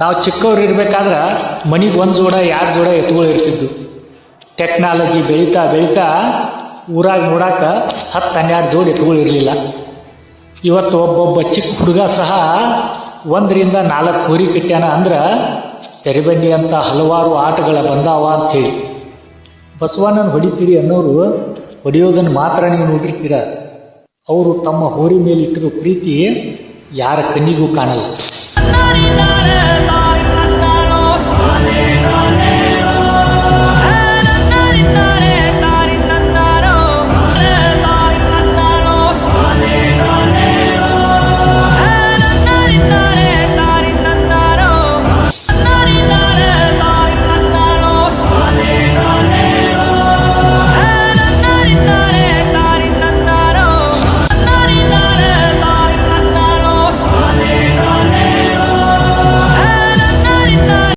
ನಾವು ಚಿಕ್ಕವ್ರು ಇರ್ಬೇಕಾದ್ರೆ ಮನೆಗೆ ಒಂದು ಜೋಡ ಎರಡು ಜೋಡ ಎತ್ತುಗಳು ಇರ್ತಿದ್ದು ಟೆಕ್ನಾಲಜಿ ಬೆಳೀತಾ ಬೆಳೀತಾ ಊರಾಗ ನೋಡಾಕ ಹತ್ತು ಹನ್ನೆರಡು ಜೋಡಿ ಎತ್ತುಗಳು ಇರಲಿಲ್ಲ. ಇವತ್ತು ಒಬ್ಬೊಬ್ಬ ಚಿಕ್ಕ ಹುಡುಗ ಸಹ ಒಂದರಿಂದ ನಾಲ್ಕು ಹೋರಿ ಕಟ್ಟ್ಯಾನ ಅಂದ್ರೆ ತೆರೆಬಂಡಿ ಅಂತ ಹಲವಾರು ಆಟಗಳ ಬಂದಾವ ಅಂಥೇಳಿ ಬಸವಣ್ಣನ ಹೊಡಿತೀರಿ ಅನ್ನೋರು ಹೊಡೆಯೋದನ್ನು ಮಾತ್ರ ನೀವು ನೋಡಿರ್ತೀರ. ಅವರು ತಮ್ಮ ಹೋರಿ ಮೇಲೆ ಇಟ್ಟಿರೋ ಪ್ರೀತಿ ಯಾರ ಕಣ್ಣಿಗೂ ಕಾಣಲ್ಲ. not, not, not, not.